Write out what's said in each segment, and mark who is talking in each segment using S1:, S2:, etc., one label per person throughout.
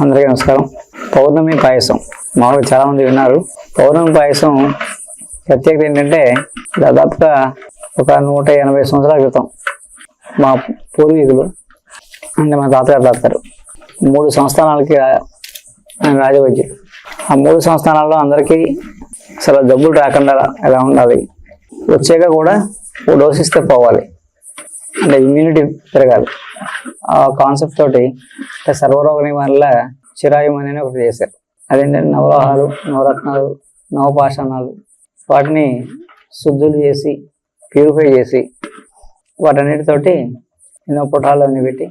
S1: అందరికీ నమస్కారం. పౌర్ణమి పాయసం. మామూలుగా చాలామంది విన్నారు. పౌర్ణమి పాయసం ప్రత్యేకత ఏంటంటే దాదాపుగా ఒక నూట ఎనభై సంవత్సరాల క్రితం మా పూర్వీకులు అంటే మా తాతగారు తాతారు మూడు సంస్థానాలకి ఆయన రాజవైద్యులు. ఆ మూడు సంస్థానాల్లో అందరికీ అసలు జబ్బులు రాకుండా ఎలా ఉండాలి? వచ్చాక కూడా డోసిస్తే పోవాలి. అంటే ఇమ్యూనిటీ పెరగాలి. ఆ కాన్సెప్ట్ తోటి సర్వరోగ నివారణల చిరాయం అనేది ఒకటి చేశారు. అదేంటంటే నవలోహాలు నవరత్నాలు నవపాషాణాలు వాటిని శుద్ధులు చేసి ప్యూరిఫై చేసి వాటన్నిటితోటి ఎన్నో పుటాలు అన్ని పెట్టి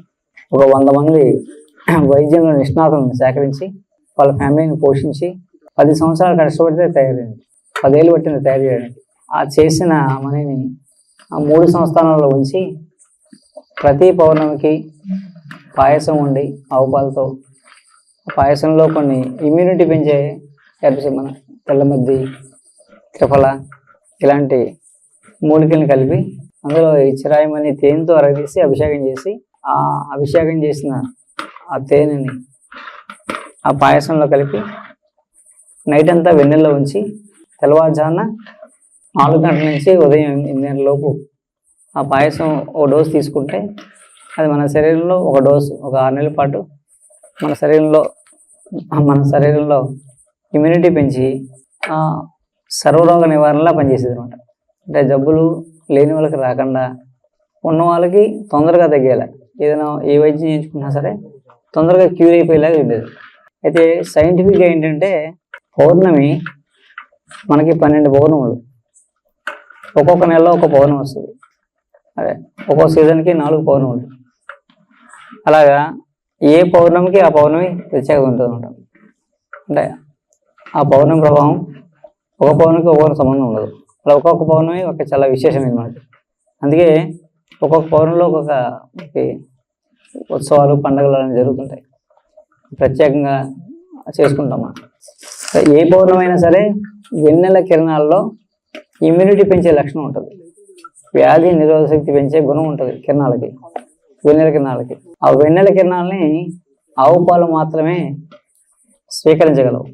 S1: ఒక వంద మంది వైద్యంలో నిష్ణాతులను సేకరించి వాళ్ళ ఫ్యామిలీని పోషించి పది సంవత్సరాలు కష్టపడితే తయారైంది. పదేళ్ళు పట్టింది తయారు చేయడానికి. ఆ చేసిన మనీని ఆ మూడు సంస్థానాల్లో ఉంచి ప్రతి పౌర్ణమికి పాయసం ఉండి ఆవుపాలతో ఆ పాయసంలో కొన్ని ఇమ్యూనిటీ పెంచే హెర్బ్స్ మన తెల్లమద్ది త్రిఫల ఇలాంటి మూలికలను కలిపి అందులో ఈ చిరాయమని తేనెతో అరగదీసి అభిషేకం చేసి ఆ అభిషేకం చేసిన ఆ తేనెని ఆ పాయసంలో కలిపి నైట్ అంతా వెన్నెల్లో ఉంచి తెల్లవారుజామున నాలుగు గంటల నుంచి ఉదయం ఎనిమిది లోపు ఆ పాయసం ఒక డోస్ తీసుకుంటే అది మన శరీరంలో ఒక డోసు ఒక ఆరు నెలల పాటు మన శరీరంలో మన శరీరంలో ఇమ్యూనిటీ పెంచి ఆ, సర్వరోగ నివారణలా పనిచేసేది అనమాట అంటే జబ్బులు లేని వాళ్ళకి రాకుండా ఉన్న వాళ్ళకి తొందరగా తగ్గేలా ఏదైనా ఏ వైద్యం చేయించుకున్నా సరే తొందరగా క్యూర్ అయిపోయేలాగా ఉండేది. అయితే సైంటిఫిక్గా ఏంటంటే పౌర్ణమి మనకి పన్నెండు పౌర్ణములు. ఒక్కొక్క నెలలో ఒక పౌర్ణమి వస్తుంది. అదే. ఒక్కో సీజన్కి నాలుగు పౌర్ణములు. అలాగా ఏ పౌర్ణమికి ఆ పౌర్ణమి ప్రత్యేకత ఉంటుంది అనమాట అంటే ఆ పౌర్ణమి ప్రభావం ఒక పౌర్ణమికి ఒక్కొక్క సంబంధం ఉండదు. అలా ఒక్కొక్క పౌర్ణమి ఒక చాలా విశేషమైనమాట అందుకే ఒక్కొక్క పౌర్ణమిలో ఒక్కొక్క ఉత్సవాలు పండుగలు అనేవి జరుగుతుంటాయి. ప్రత్యేకంగా చేసుకుంటాం మనం. ఏ పౌర్ణమైనా అయినా సరే వెన్నెల కిరణాల్లో ఇమ్యూనిటీ పెంచే లక్షణం ఉంటుంది. వ్యాధి నిరోధక శక్తి పెంచే గుణం ఉంటుంది కిరణాలకి. వెన్నెల కిరణాలకి. ఆ వెన్నెల కిరణాలని ఆవు పాలు మాత్రమే స్వీకరించగలవు.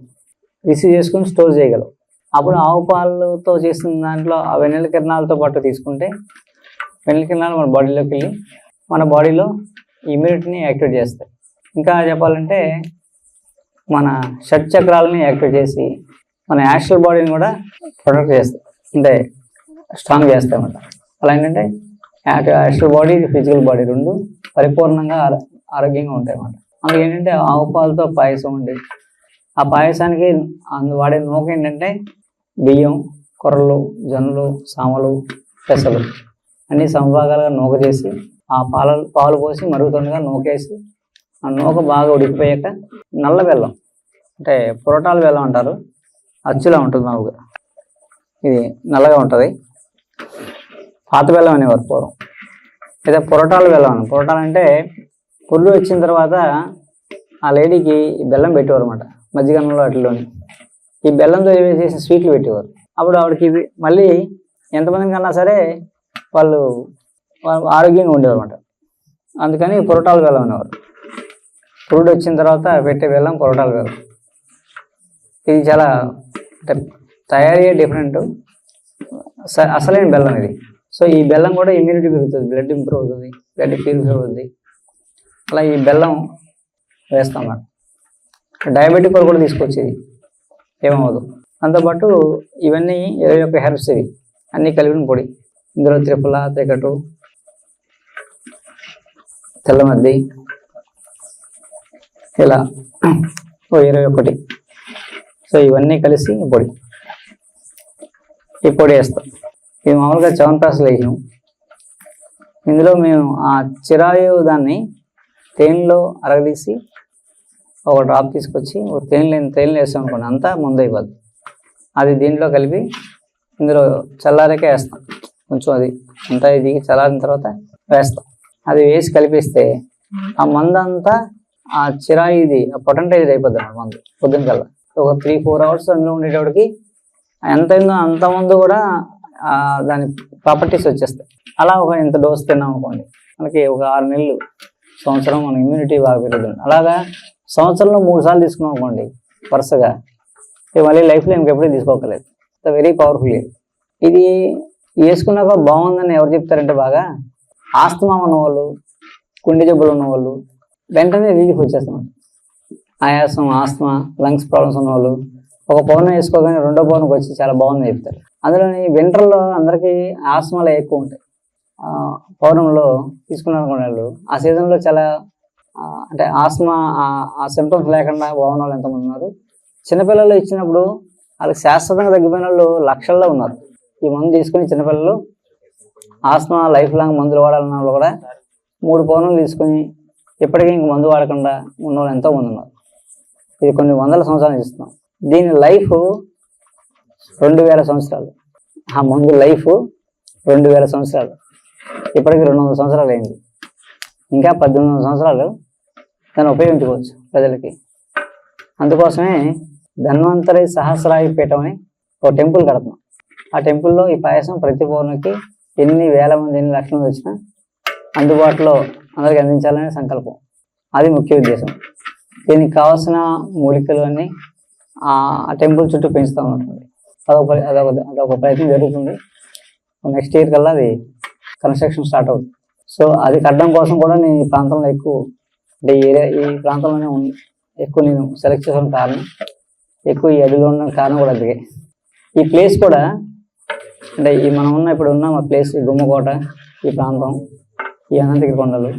S1: రిసీవ్ చేసుకుని స్టోర్ చేయగలవు. అప్పుడు ఆవు పాలతో చేసిన దాంట్లో ఆ వెన్నెల కిరణాలతో పాటు తీసుకుంటే వెన్నెల కిరణాలు మన బాడీలోకి వెళ్ళి మన బాడీలో ఇమ్యూనిటీని యాక్టివేట్ చేస్తాయి. ఇంకా చెప్పాలంటే మన షట్ చక్రాలని యాక్టివేట్ చేసి మన యాక్చువల్ బాడీని కూడా ప్రొటెక్ట్ చేస్తాయి. అంటే స్ట్రాంగ్ చేస్తాయి అన్నమాట. అలా ఏంటంటే యాక్చువల్ బాడీ ఫిజికల్ బాడీ రెండు పరిపూర్ణంగా ఆరోగ్యంగా ఉంటాయి అన్నమాట అందుకే ఏంటంటే ఆవు పాలతో పాయసం ఉండి ఆ పాయసానికి అందు వాడే నూక ఏంటంటే బియ్యం కొర్రలు జొన్నలు సామలు పెసలు అన్ని సమభాగాలుగా నూక చేసి ఆ పాల పాలు పోసి మరుగుతుండగా నూకేసి ఆ నూక బాగా ఉడికిపోయాక నల్ల బెల్లం అంటే పొరటాల బెల్లం అంటారు. అచ్చులా ఉంటుంది మామూలుగా ఇది నల్లగా ఉంటుంది. పాత బెల్లం అనేవారు పూర్వం లేదా పొరటాల బెల్లం అని. పొరటాలు అంటే పుల్లు వచ్చిన తర్వాత ఆ లేడీకి ఈ బెల్లం పెట్టేవారు అనమాట మజ్జిగన్నంలో వాటిలోని. ఈ బెల్లంతో చేసిన స్వీట్లు పెట్టేవారు. అప్పుడు ఆవిడకి ఇది మళ్ళీ ఎంతమంది కన్నా సరే వాళ్ళు వాళ్ళు ఆరోగ్యంగా ఉండేవారు అనమాట అందుకని పొరటాల బెల్లం అనేవారు. పురుడు వచ్చిన తర్వాత పెట్టే బెల్లం పొరటాల బెల్లం. ఇది చాలా అంటే తయారీ డిఫరెంట్. అసలైన బెల్లం ఇది. సో ఈ బెల్లం కూడా ఇమ్యూనిటీ పెరుగుతుంది బ్లడ్ ఇంప్రూవ్ అవుతుంది బ్లడ్ ప్యూరిఫై అవుతుంది. అలా ఈ బెల్లం వేస్తాం అన్నమాట డయాబెటిక్ వాళ్ళు కూడా తీసుకొచ్చేది. ఏమవ్వదు. దాంతోపాటు ఇవన్నీ ఇరవై ఒక్క హెర్బ్స్ ఇవి. అన్నీ కలిపిన పొడి. ఇందులో త్రిపుల త్రికటు తెల్లమద్ది ఇలా ఓ ఇరవై ఒకటి. సో ఇవన్నీ కలిసి పొడి. ఈ పొడి వేస్తాం. ఇది మామూలుగా చవన్ప్రాస్ వేసాం ఇందులో మేము ఆ చిరాయు దాన్ని తేనెలో అరగదీసి ఒక డ్రాప్ తీసుకొచ్చి ఒక తేనె లేని తేనెలు వేస్తాం అనుకోండి అంతా ముందు అయిపోద్ది. అది దీంట్లో కలిపి ఇందులో చల్లారకే వేస్తాం. కొంచెం అది అంతా ఇది చల్లారిన తర్వాత వేస్తాం. అది వేసి కలిపిస్తే ఆ మందు అంతా ఆ చిరాయి ఇది ఆ పొటంటైజ్ అయిపోద్ది అన్నమాట మందు పొద్దున కల్లా. ఒక త్రీ ఫోర్ అవర్స్ అందులో ఉండేటప్పటికి ఎంత అయిందో అంత ముందు కూడా దాని ప్రాపర్టీస్ వచ్చేస్తాయి. అలా ఒక ఇంత డోస్ తిన్నాం అనుకోండి మనకి ఒక ఆరు నెలలు సంవత్సరం మన ఇమ్యూనిటీ బాగా పెరుగుతుంది. అలాగా సంవత్సరంలో మూడు సార్లు తీసుకున్నాం అనుకోండి వరుసగా మళ్ళీ లైఫ్లో ఇంకెప్పుడూ తీసుకోకలేదు. వెరీ పవర్ఫుల్ ఇది వేసుకున్నాక బాగుందని ఎవరు చెప్తారంటే బాగా ఆస్తమా ఉన్నవాళ్ళు కుండి జబ్బులు ఉన్నవాళ్ళు వెంటనే రిలీఫ్ వచ్చేస్తున్నారు ఆయాసం ఆస్తమా లంగ్స్ ప్రాబ్లమ్స్ ఉన్నవాళ్ళు ఒక పౌర్ణం వేసుకోగానే రెండో పౌర్ణంకి వచ్చి చాలా బాగుందని చెప్తారు. అందులోని వింటర్లో అందరికీ ఆస్తమాలు ఎక్కువ ఉంటాయి. ఆ, పౌర్ణంలో తీసుకున్నారు వాళ్ళు ఆ సీజన్లో చాలా అంటే ఆస్మా ఆ- ఆ సిమ్టమ్స్ లేకుండా బాగున్న వాళ్ళు ఎంతమంది ఉన్నారు. చిన్నపిల్లలు ఇచ్చినప్పుడు వాళ్ళకి శాశ్వతంగా తగ్గిపోయిన వాళ్ళు లక్షల్లో ఉన్నారు. ఈ మందు తీసుకుని చిన్నపిల్లలు ఆస్మా లైఫ్ లాంగ్ మందులు వాడాలన్న వాళ్ళు కూడా మూడు పౌర్ణాలు తీసుకొని ఇప్పటికీ ఇంక మందు వాడకుండా ఉన్న వాళ్ళు ఎంతోమంది ఉన్నారు. ఇది కొన్ని వందల సంవత్సరాలు ఇస్తున్నాం దీని లైఫ్ రెండు వేల సంవత్సరాలు. ఆ మందు లైఫ్ రెండు వేల సంవత్సరాలు. ఇప్పటికి రెండు వందల సంవత్సరాలు అయింది. ఇంకా పద్దెనిమిది వందల సంవత్సరాలు దాన్ని ఉపయోగించుకోవచ్చు ప్రజలకి. అందుకోసమే ధన్వంతరి సహస్రాయి పీఠం అని ఒక టెంపుల్ కడుతున్నాం. ఆ టెంపుల్లో ఈ పాయసం ప్రతి పౌర్ణమికి ఎన్ని వేల మంది ఎన్ని లక్షల మంది వచ్చినా అందుబాటులో అందరికి అందించాలనే సంకల్పం. అది ముఖ్య ఉద్దేశం. దీనికి కావాల్సిన మూలికలు అన్నీ ఆ టెంపుల్ చుట్టూ పెంచుతూ ఉంటుంది అదొక అదొక అదొక ప్రయత్నం జరుగుతుంది. నెక్స్ట్ ఇయర్ కల్లా అది కన్స్ట్రక్షన్ స్టార్ట్ అవుతుంది. సో అది కట్టడం కోసం కూడా నేను ఈ ప్రాంతంలో ఎక్కువ అంటే ఈ ఏరియా ఈ ప్రాంతంలోనే ఉన్- ఎక్కువ నేను సెలెక్ట్ చేసిన కారణం ఎక్కువ ఈ అడవిలో ఉన్న కారణం కూడా అందుకే. ఈ ప్లేస్ కూడా అంటే ఈ మనం ఉన్న ఇప్పుడు ఉన్న మా ప్లేస్ ఈ గుమ్మకోట ఈ ప్రాంతం ఈ అనంతగిరి కొండలు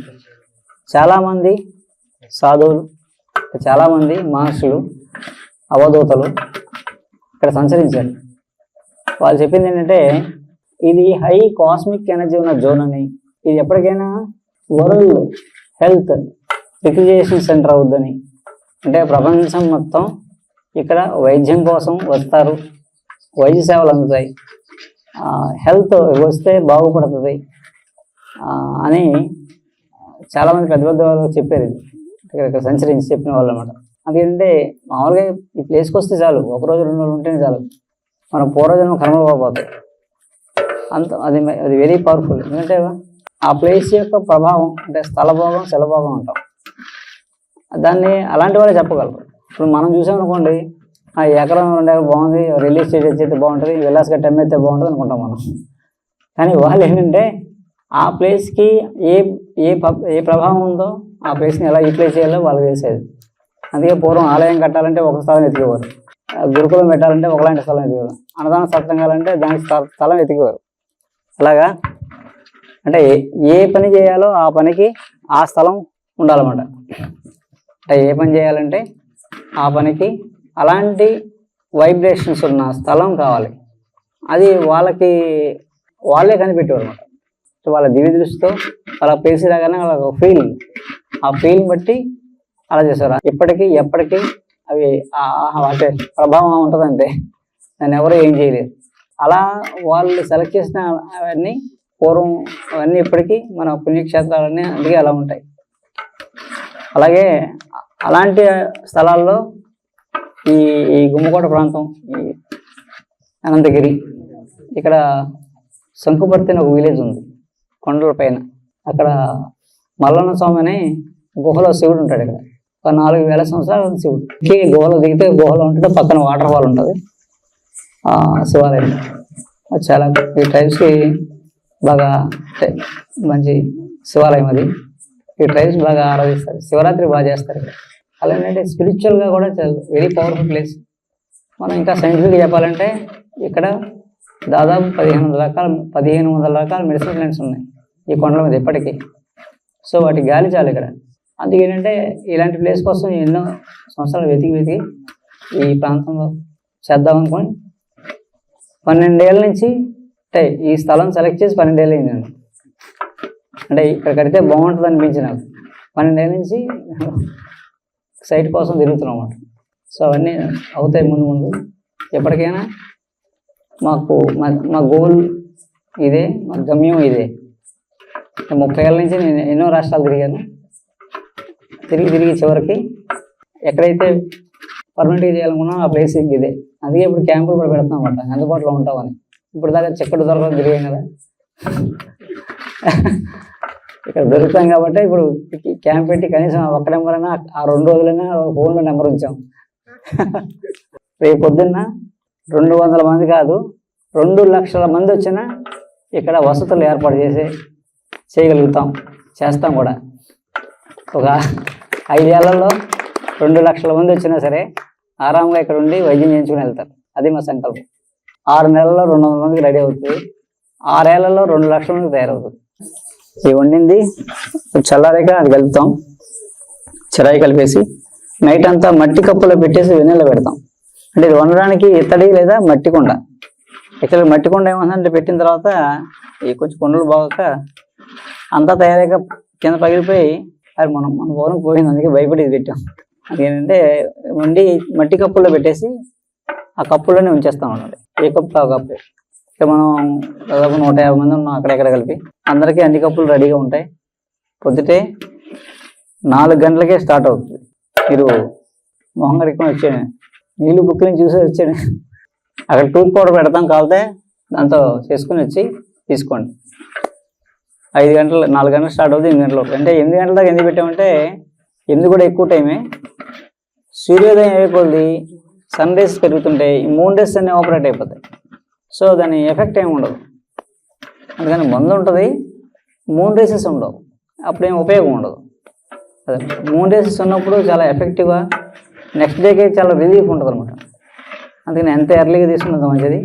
S1: చాలామంది సాధువులు చాలామంది మహర్షులు అవధూతలు ఇక్కడ సంచరించారు. వాళ్ళు చెప్పింది ఏంటంటే ఇది హై కాస్మిక్ ఎనర్జీ ఉన్న జోన్ అని. ఇది ఎప్పటికైనా వరల్డ్ హెల్త్ రిక్రియేషన్ సెంటర్ అవుద్దని. అంటే ప్రపంచం మొత్తం ఇక్కడ వైద్యం కోసం వస్తారు. వైద్య సేవలు అందుతాయి. హెల్త్ వస్తే బాగుపడుతుంది. అని చాలామంది పెద్ద పెద్ద వాళ్ళు చెప్పారు. ఇక్కడ ఇక్కడ సంచరించి చెప్పిన వాళ్ళు అనమాట అదేంటంటే మామూలుగా ఈ ప్లేస్కి వస్తే చాలు. ఒక రోజు రెండు రోజులు ఉంటేనే చాలు. మన పూర్వజన్మ కర్మలు పోతాయి అంత అది అది వెరీ పవర్ఫుల్. ఎందుకంటే ఆ ప్లేస్ యొక్క ప్రభావం అంటే స్థలభాగం శలభోగం అంటాం. దాన్ని అలాంటి వాళ్ళే చెప్పగలరు. ఇప్పుడు మనం చూసామనుకోండి ఆ ఎకరం రెండు ఎకరం బాగుంది రిలీజ్ స్టేజ్ అయితే బాగుంటుంది విలాస్ టెమ్ అయితే బాగుంటుంది అనుకుంటాం మనం. కానీ వాళ్ళు ఏంటంటే ఆ ప్లేస్కి ఏ ఏ ఏ ప్రభావం ఉందో ఆ ప్లేస్ని ఎలా యూటిలైజ్ చేయాలో వాళ్ళు తెలిసేది. అందుకే పూర్వం ఆలయం కట్టాలంటే ఒక స్థలం ఎతికేవారు గురుకులం పెట్టాలంటే ఒకలాంటి స్థలం ఎతికేవారు అన్నదాన సత్సంగాలంటే దానికి స్థలం ఎతికేవారు అలాగా? అంటే ఏ- ఏ పని చేయాలో ఆ పనికి ఆ స్థలం ఉండాలన్నమాట. అంటే ఏ పని చేయాలంటే ఆ పనికి అలాంటి వైబ్రేషన్స్ ఉన్న స్థలం కావాలి. అది వాళ్ళకి వాళ్ళే కనిపెట్టేవారు అనమాట వాళ్ళ దివ్య దృష్టితో వాళ్ళ పేసి రాగానే వాళ్ళ ఫీల్ ఆ ఫీల్ బట్టి అలా చేస్తారు ఇప్పటికీ ఎప్పటికీ అవి అంటే ప్రభావం ఉంటుంది ప్రభావం ఉంటుందంటే ఎవరు ఏం చేయలేదు అలా వాళ్ళు సెలెక్ట్ చేసిన అవన్నీ పూర్వం అవన్నీ ఇప్పటికీ మన పుణ్యక్షేత్రాలన్నీ అందుకే అలా ఉంటాయి. అలాగే అలాంటి స్థలాల్లో ఈ ఈ గుమ్మకోట ప్రాంతం ఈ అనంతగిరి ఇక్కడ శంకుపర్తి అని ఒక విలేజ్ ఉంది కొండల పైన. అక్కడ మల్లన్న స్వామి అని గుహలో శివుడు ఉంటాడు ఇక్కడ. ఒక నాలుగు వేల సంవత్సరాలు శివుడికి గుహలో దిగితే గుహలో ఉంటుంది పక్కన వాటర్ ఫాల్ ఉంటుంది. శివాలయం. చాలా ఈ ట్రైబ్స్కి బాగా మంచి శివాలయం అది. ఈ ట్రైబ్స్ బాగా ఆరాధిస్తారు. శివరాత్రి బాగా చేస్తారు ఇక్కడ. అలా ఏంటంటే స్పిరిచువల్గా కూడా వెరీ పవర్ఫుల్ ప్లేస్ మనం ఇంకా సైంటిఫిక్గా చెప్పాలంటే ఇక్కడ దాదాపు పదిహేను వందల రకాల పదిహేను వందల రకాల మెడిసిన్ ప్లాంట్స్ ఉన్నాయి ఈ కొండల మీద ఇప్పటికీ. సో వాటి గాలి చాలు ఇక్కడ. అందుకే ఏంటంటే ఇలాంటి ప్లేస్ కోసం ఎన్నో సంవత్సరాలు వెతికి వెతికి ఈ ప్రాంతంలో చేద్దాం అనుకొని పన్నెండేళ్ళ నుంచి అంటే ఈ స్థలం సెలెక్ట్ చేసి పన్నెండేళ్ళు అయింది అంటే ఇక్కడ కడితే బాగుంటుంది అనిపించి నాకు. పన్నెండేళ్ళ నుంచి సైట్ కోసం తిరుగుతున్నాం అన్నమాట. సో అవన్నీ అవుతాయి ముందు ముందు. ఎప్పటికైనా మాకు మా మా గోల్ ఇదే మా గమ్యం ఇదే. ముప్పై ఏళ్ళ నుంచి నేను ఎన్నో రాష్ట్రాలు తిరిగాను. తిరిగి తిరిగి చివరికి ఎక్కడైతే పర్మనెంట్గా చేయాలనుకున్నామో ఆ ప్లేస్ ఇదే. అందుకే ఇప్పుడు క్యాంపులు కూడా పెడతాం అన్నమాట. అందుబాటులో ఉంటామని. ఇప్పుడు దాకా చెక్కడు దొరకడం తిరిగాం కదా. ఇక్కడ దొరుకుతాం కాబట్టి ఇప్పుడు క్యాంప్ పెట్టి కనీసం ఒక్క నెంబర్ అయినా ఆ రెండు రోజులైనా ఫోన్లో నెంబర్ ఉంచాం. రేపు పొద్దున్న రెండు వందల మంది కాదు రెండు లక్షల మంది వచ్చినా ఇక్కడ వసతులు ఏర్పాటు చేసి చేయగలుగుతాం. చేస్తాం కూడా. ఒక ఐదేళ్ళలో రెండు లక్షల మంది వచ్చినా సరే ఆరాంగా ఇక్కడ ఉండి వైద్యం చేయించుకుని వెళ్తారు. అది మా సంకల్పం. ఆరు నెలల్లో రెండు వందల మందికి రెడీ అవుతుంది. ఆరేళ్ళలో రెండు లక్షల మంది తయారవుతుంది. ఇది వండింది. చల్లారాక అది కలుపుతాం చిరాయి కలిపేసి నైట్ అంతా మట్టి కప్పులో పెట్టేసి వెన్నెల పెడతాం. అంటే ఇది వండడానికి ఇత్తడి లేదా మట్టి కొండ. యాక్చువల్గా మట్టి కొండ ఏమంటే పెట్టిన తర్వాత ఈ కొంచెం కొండలు బాగాక అంతా తయారయ్యాక కింద పగిలిపోయి అది మనం మన పౌరం పోయింది అందుకే భయపడి ఇది పెట్టాం. అదేంటంటే వండి మట్టి కప్పుల్లో పెట్టేసి ఆ కప్పుల్లోనే ఉంచేస్తాం అన్నమాట. ఏ కప్పు ఆ కప్పు. ఇక మనం దాదాపు నూట యాభై మంది ఉన్నాం అక్కడెక్కడ కలిపి. అందరికీ అన్ని కప్పులు రెడీగా ఉంటాయి. పొద్దుటే నాలుగు గంటలకే స్టార్ట్ అవుతుంది. మీరు మొహం కడుక్కొని వచ్చాను నీళ్ళు బుక్కిని చూసి వచ్చాను అక్కడ టూత్ పౌడర్ పెడతాం కాలితే దాంతో చేసుకుని వచ్చి తీసుకోండి. ఐదు గంటలు నాలుగు గంటలు స్టార్ట్ అవుతుంది ఎనిమిది గంటలకు. అంటే ఎనిమిది గంటల దాకా ఎందుకు పెట్టామంటే ఎనిమిది కూడా ఎక్కువ టైమే సూర్యోదయం అయిపోతుంది సన్ రేస్ పెరుగుతుంటాయి ఈ మూన్ డేస్ అన్నీ ఆపరేట్ అయిపోతాయి. సో దాని ఎఫెక్ట్ ఏమి ఉండదు. అందుకని మందు ఉంటుంది మూన్ రేసెస్ ఉండవు. అప్పుడు ఏం ఉపయోగం ఉండదు. అదే మూన్ రేసెస్ ఉన్నప్పుడు చాలా ఎఫెక్టివ్గా నెక్స్ట్ డేకి చాలా రిలీఫ్ ఉంటుంది అనమాట అందుకని ఎంత ఎర్లీగా తీసుకున్నది మంచిది